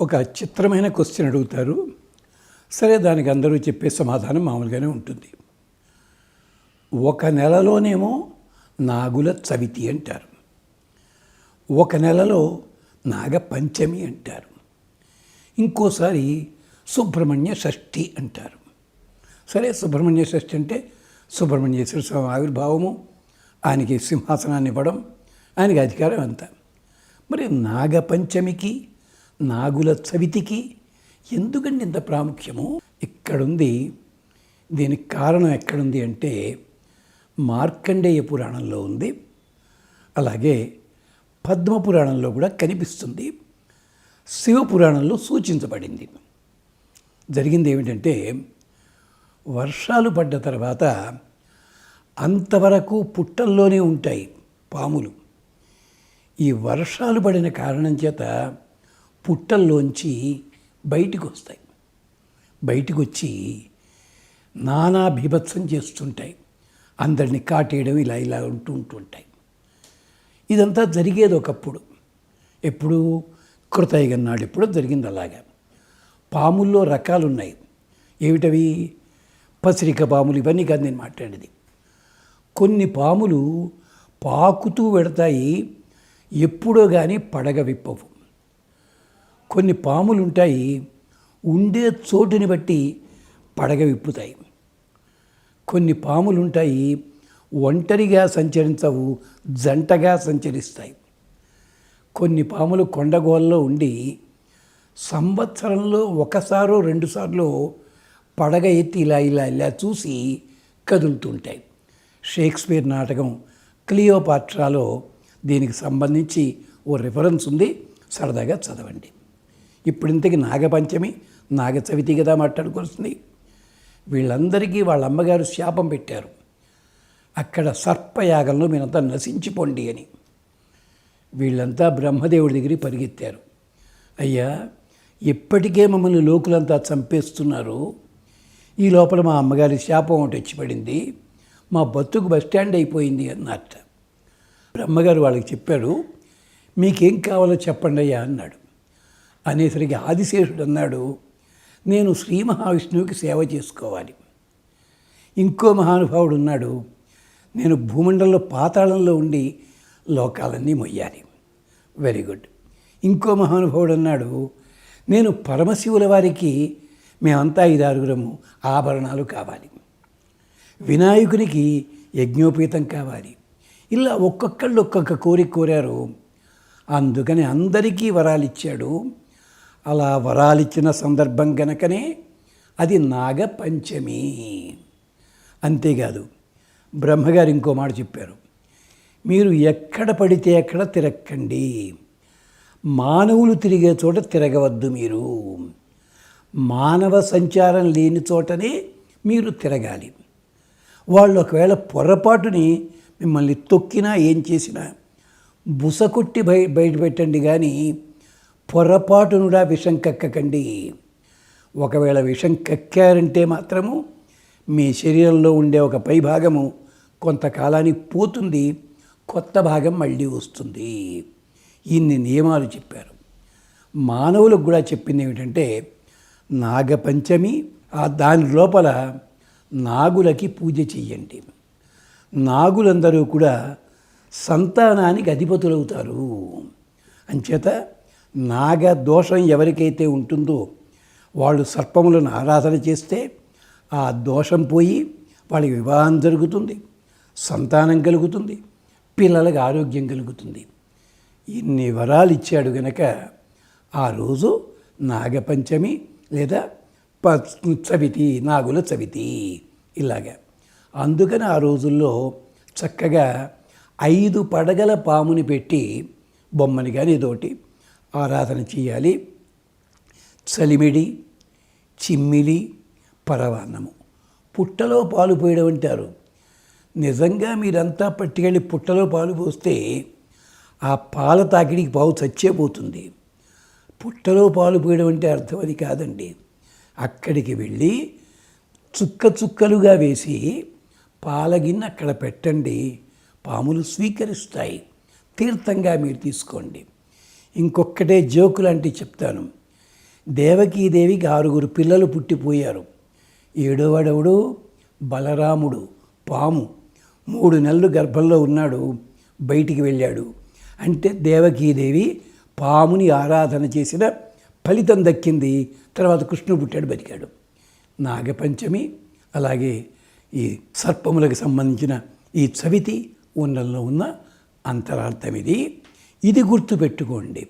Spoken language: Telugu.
ఒక చిత్రమైన క్వశ్చన్ అడుగుతారు. సరే దానికి అందరూ చెప్పే సమాధానం మామూలుగానే ఉంటుంది. ఒక నెలలోనేమో నాగుల చవితి అంటారు. ఒక నెలలో నాగ పంచమి అంటారు. ఇంకోసారి సుబ్రహ్మణ్య షష్ఠి అంటారు. సరే సుబ్రహ్మణ్య షష్ఠి అంటే సుబ్రహ్మణ్యేశ్వర స్వామి ఆవిర్భావము ఆయనకి సింహాసనాన్ని ఇవ్వడం ఆయనకి అధికారం అంతా. మరి నాగపంచమికి నాగుల చవితికి ఎందుకండి ఇంత ప్రాముఖ్యము? ఇక్కడుంది దీనికి కారణం ఎక్కడుంది అంటే మార్కండేయ పురాణంలో ఉంది. అలాగే పద్మ పురాణంలో కూడా కనిపిస్తుంది. శివపురాణంలో సూచించబడింది. జరిగింది ఏమిటంటే వర్షాలు పడ్డ తర్వాత అంతవరకు పుట్టల్లోనే ఉంటాయి పాములు. ఈ వర్షాలు పడిన కారణం చేత పుట్టల్లోంచి బయటికి వస్తాయి బయటికి వచ్చి నానా బీభత్సం చేస్తుంటాయి. అందరిని కాటేయడం ఇలా ఇలా ఉంటూ ఉంటుంటాయి. ఇదంతా జరిగేది ఒకప్పుడు. ఎప్పుడు కృతయుగం నాడు ఎప్పుడో జరిగింది అలాగా. పాముల్లో రకాలు ఉన్నాయి ఏమిటవి? పసిరిక పాములు ఇవన్నీ కాదు నేను మాట్లాడేది. కొన్ని పాములు పాకుతూ పెడతాయి ఎప్పుడో కానీ పడగ విప్పవు. కొన్ని పాములు ఉంటాయి ఉండే చోటుని బట్టి పడగ విప్పుతాయి. కొన్ని పాములు ఉంటాయి ఒంటరిగా సంచరించవు జంటగా సంచరిస్తాయి. కొన్ని పాములు కొండగోల్లో ఉండి సంవత్సరంలో ఒకసారో రెండుసార్లు పడగ ఎత్తి ఇలా ఇలా ఇలా చూసి కదులుతుంటాయి. షేక్స్పియర్ నాటకం క్లియోపాట్రాలో దీనికి సంబంధించి ఓ రిఫరెన్స్ ఉంది. సరదాగా చదవండి. ఇప్పుడు ఇంతకీ నాగపంచమి నాగ చవితి కదా మాట్లాడుకొస్తుంది వీళ్ళందరికీ వాళ్ళ అమ్మగారు శాపం పెట్టారు. అక్కడ సర్పయాగంలో మీరంతా నశించిపోండి అని. వీళ్ళంతా బ్రహ్మదేవుడి దగ్గరికి పరిగెత్తారు. అయ్యా ఇప్పటికే మమ్మల్ని లోకులంతా చంపేస్తున్నారు? ఈ లోపల మా అమ్మగారి శాపం ఒకటి వచ్చి పడింది మా బతుకు బస్ స్టాండ్ అయిపోయింది అన్నట్ట. బ్రహ్మగారు వాళ్ళకి చెప్పాడు మీకేం కావాలో చెప్పండి అయ్యా అన్నాడు. అనేసరికి ఆదిశేషుడు అన్నాడు నేను శ్రీ మహావిష్ణువుకి సేవ చేసుకోవాలి. ఇంకో మహానుభావుడు ఉన్నాడు నేను భూమండలంలో పాతాళంలో ఉండి లోకాలన్నీ మొయ్యాలి. Very good. ఇంకో మహానుభావుడు అన్నాడు నేను పరమశివుల వారికి మేమంతా ఐదారుగురము ఆభరణాలు కావాలి. వినాయకునికి యజ్ఞోపేతం కావాలి. ఇలా ఒక్కొక్కళ్ళు ఒక్కొక్క కోరిక కోరారు. అందుకని అందరికీ వరాలు ఇచ్చాడు అలా వరాలిచ్చిన సందర్భం గనకనే అది నాగపంచమి. అంతేకాదు బ్రహ్మగారు ఇంకో మాట చెప్పారు మీరు ఎక్కడ పడితే అక్కడ తిరక్కండి. మానవులు తిరిగే చోట తిరగవద్దు మీరు. మానవ సంచారం లేని చోటనే మీరు తిరగాలి. వాళ్ళు ఒకవేళ పొరపాటుని మిమ్మల్ని తొక్కినా ఏం చేసినా బుసకొట్టి బయ బయట పెట్టండి కానీ పొరపాటునుడా విషం కక్కకండి. ఒకవేళ విషం కక్కారంటే మాత్రము మీ శరీరంలో ఉండే ఒక పై భాగము కొంతకాలానికి పోతుంది కొత్త భాగం మళ్ళీ వస్తుంది. ఇన్ని నియమాలు చెప్పారు. మానవులకు కూడా చెప్పింది ఏమిటంటే నాగపంచమి ఆ దాని లోపల నాగులకి పూజ చెయ్యండి. నాగులందరూ కూడా సంతానానికి అధిపతులవుతారు. అంచేత నాగ దోషం ఎవరికైతే ఉంటుందో వాళ్ళు సర్పములను ఆరాధన చేస్తే ఆ దోషం పోయి వాళ్ళకి వివాహం జరుగుతుంది సంతానం కలుగుతుంది పిల్లలకు ఆరోగ్యం కలుగుతుంది. ఇన్ని వరాలు ఇచ్చాడు గనక ఆ రోజు నాగపంచమి లేదా ప చవితి నాగుల చవితి ఇలాగా. అందుకని ఆ రోజుల్లో చక్కగా ఐదు పడగల పాముని పెట్టి బొమ్మని కానీ ఏదోటి ఆరాధన చేయాలి. చలిమిడి చిమ్మిలి పరవాన్నము. పుట్టలో పాలు పోయడం అంటారు. నిజంగా మీరంతా పట్టుకెళ్ళి పుట్టలో పాలు పోస్తే ఆ పాల తాకిడికి పావు చచ్చేపోతుంది. పుట్టలో పాలు పోయడం అంటే అర్థం అది కాదండి. అక్కడికి వెళ్ళి చుక్క చుక్కలుగా వేసి పాలగిన్నె అక్కడ పెట్టండి. పాములు స్వీకరిస్తాయి. తీర్థంగా మీరు తీసుకోండి. ఇంకొక్కటే జోకు లాంటివి చెప్తాను. దేవకీదేవికి ఆరుగురు పిల్లలు పుట్టిపోయారు. ఏడోవాడెవడు? బలరాముడు పాము. మూడు నెలలు గర్భంలో ఉన్నాడు బయటికి వెళ్ళాడు. అంటే దేవకీదేవి పాముని ఆరాధన చేసిన ఫలితం దక్కింది. తర్వాత కృష్ణుడు పుట్టాడు బతికాడు. నాగపంచమి అలాగే ఈ సర్పములకు సంబంధించిన ఈ చవితి ఉండల్లో ఉన్న అంతరార్థం ఇది. ఇది గుర్తుపెట్టుకోండి.